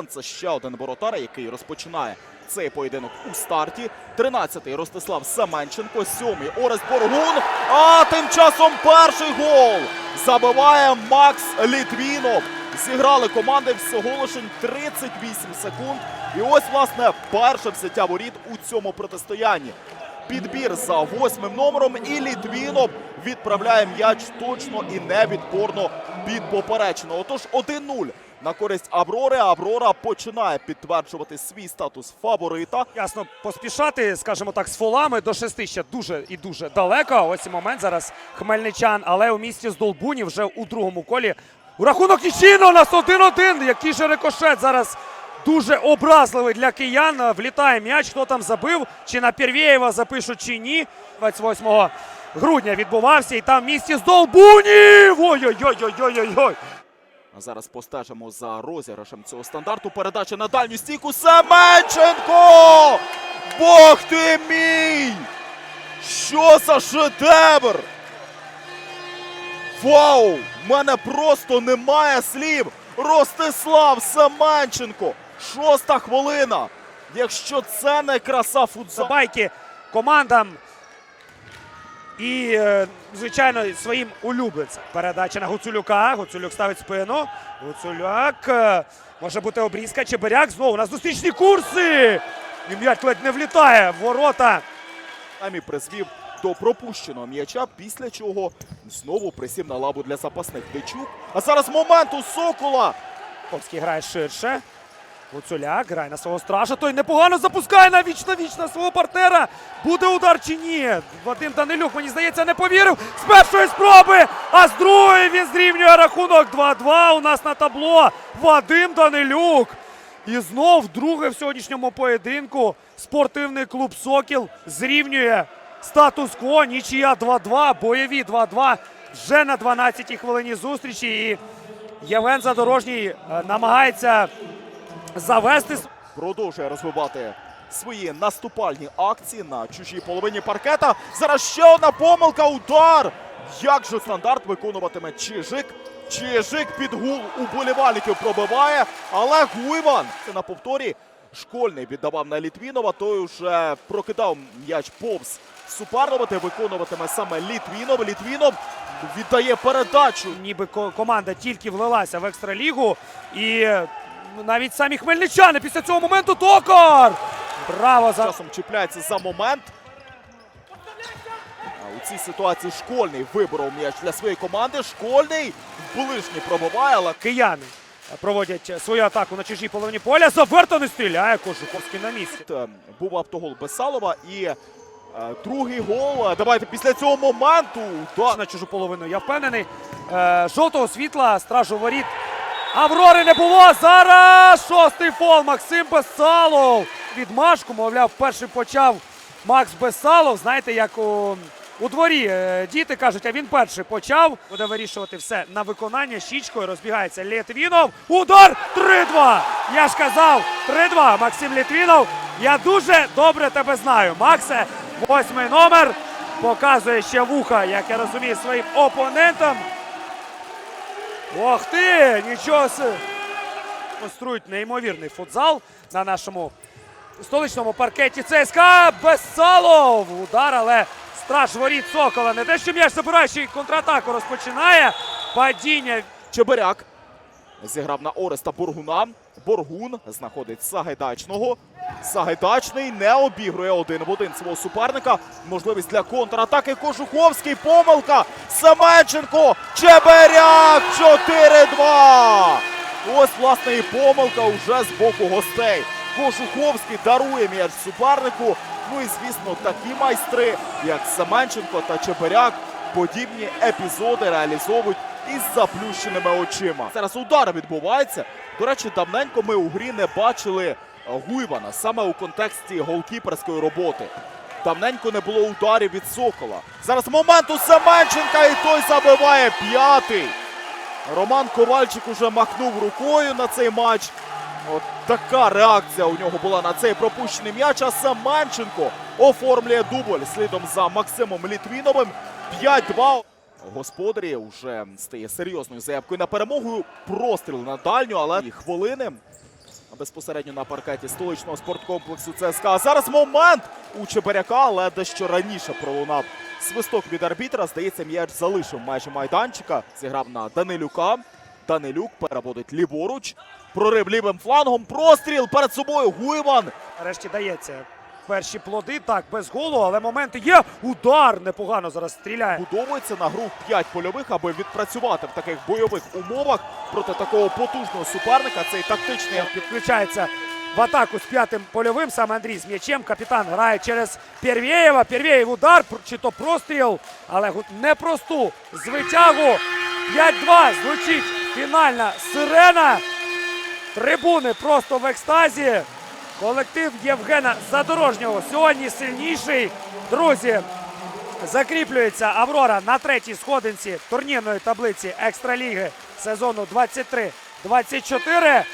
Гуйван. Це ще один воротар, який розпочинає цей поєдинок у старті. 13-й Ростислав Семенченко, 7-й Орест Боргун. А тим часом перший гол забиває Макс Літвінов. Зіграли команди всього лише 38 секунд. І ось, власне, перше взяття воріт у цьому протистоянні. Підбір за восьмим номером і Літвінов відправляє м'яч точно і невідпорно під поперечину. Отож 1-0 на користь Аврори. Аврора починає підтверджувати свій статус фаворита. Ясно, поспішати, скажімо так, з фолами до шести ще дуже і дуже далеко. Ось і момент зараз хмельничан, але у місті Здолбуні вже у другому колі. У рахунок нічийно у нас 1-1. Який же рикошет зараз дуже образливий для киян. Влітає м'яч, хто там забив, чи на Первєєва запишуть, чи ні. 28 грудня відбувався, і там в місті Здолбуні! Ой-ой-ой-ой-ой-ой! Зараз постежимо за розіграшем цього стандарту. Передача на дальню стійку. Семенченко! Бог ти мій! Що за шедевр! Вау! В мене просто немає слів! Ростислав Семенченко! Шоста хвилина! Якщо це не краса футзалу... Забайки командам і, е, звичайно, своїм улюбленцям. Передача на Гуцулюка. Гуцулюк ставить спину. Гуцуляк. е, Може бути обрізка. Чебиряк знову на зустрічні курси. І м'яч ледь не влітає в ворота. Самі призвів до пропущеного м'яча, після чого знову присів на лаву для запасних Дичук. А зараз момент у Сокола. Ковський грає ширше. Гуцуляк грає на свого стража. Той непогано запускає на віч на на свого партнера. Буде удар чи ні? Вадим Данилюк, мені здається, не повірив. З першої спроби, а з другої він зрівнює рахунок 2-2 у нас на табло. Вадим Данилюк. І знов друге в сьогоднішньому поєдинку спортивний клуб Сокіл зрівнює статус-кво. Нічия 2-2, бойові 2-2 вже на 12-й хвилині зустрічі. І Євген Задорожній е, намагається завести продовжує розвивати свої наступальні акції на чужій половині паркета. Зараз ще одна помилка. Удар. Як же стандарт виконуватиме Чижик? Чижик під гул уболівальників пробиває, але Гуйван на повторі. Школьний віддавав на Літвінова, той вже прокидав м'яч повз суперника, де виконуватиме саме Літвінов. Літвінов віддає передачу. ніби команда тільки влилася в екстралігу. І навіть самі хмельничани після цього моменту токар! Браво за часом чіпляється за момент. А у цій ситуації школьний виборов м'яч для своєї команди. Школьний ближній пробиває, але кияни. Проводять свою атаку на чужій половині поля. Заверто не стріляє. Кожуховський на місці. е, був автогол Бесалова і е, другий гол. Давайте після цього моменту. Да, на чужу половину. Я впевнений. Е, жовтого світла, стражу воріт. Аврори не було. Зараз шостий фол. Максим Бесалов. Відмашку, мовляв, перший почав Макс Бесалов. Знаєте, як у, у дворі е, діти кажуть, а він перший почав. Буде вирішувати все на виконання. Щічкою розбігається Літвінов. Удар 3-2. Я ж казав, 3-2. Максим Літвінов. Я дуже добре тебе знаю. Максе, восьмий номер. Показує ще вуха, як я розумію, своїм опонентам. Ох ти! Нічого! Конструють неймовірний футзал на нашому столичному паркеті ЦСКА. Бесалов! Удар, але страж воріт Сокола. Не те, що м'яч забирає, ще й контратаку розпочинає. Падіння Чебиряк зіграв на Ореста Боргуна. Боргун знаходить Сагайдачного. Сагайдачний не обігрує один в один свого суперника. Можливість для контратаки. Кожуховський. Помилка. Семенченко. Чебиряк. 4-2. Ось, власне, і помилка уже з боку гостей. Кожуховський дарує м'яч супернику. Ну і, звісно, такі майстри, як Семенченко та Чебиряк, подібні епізоди реалізовують із заплющеними очима. Зараз удар відбувається. До речі, давненько ми у грі не бачили е, Гуйвана саме у контексті голкіперської роботи. Давненько не було ударів від Сокола. Зараз момент у Семенченка і той забиває п'ятий. Роман Ковальчик уже махнув рукою на цей матч. От така реакція у нього була на цей пропущений м'яч. А Семенченко оформлює дубль слідом за Максимом Літвіновим. 5-2. Господарі вже стає серйозною заявкою на перемогу. Простріл на дальню, але і хвилини безпосередньо на паркеті столичного спорткомплексу ЦСКА. Зараз момент у Чебаряка, але дещо раніше пролунав свисток від арбітра. Здається, м'яч залишив майже майданчика. Зіграв на Данилюка. Данилюк переводить ліворуч. Прорив лівим флангом. Простріл перед собою. Гуйман. Нарешті дається перші плоди. Так, без голу, але моменти є. Удар непогано зараз стріляє. Будовується на гру 5 польових, аби відпрацювати в таких бойових умовах проти такого потужного суперника. Цей тактичний Підключається в атаку з п'ятим польовим. Саме Андрій з м'ячем. Капітан грає через Первєєва. Первєєв удар, чи то простріл, але непросту звитягу. 5-2 звучить фінальна сирена. Трибуни просто в екстазі. Колектив Євгена Задорожнього сьогодні сильніший. Друзі, закріплюється Аврора на третій сходинці турнірної таблиці Екстраліги сезону 23-24.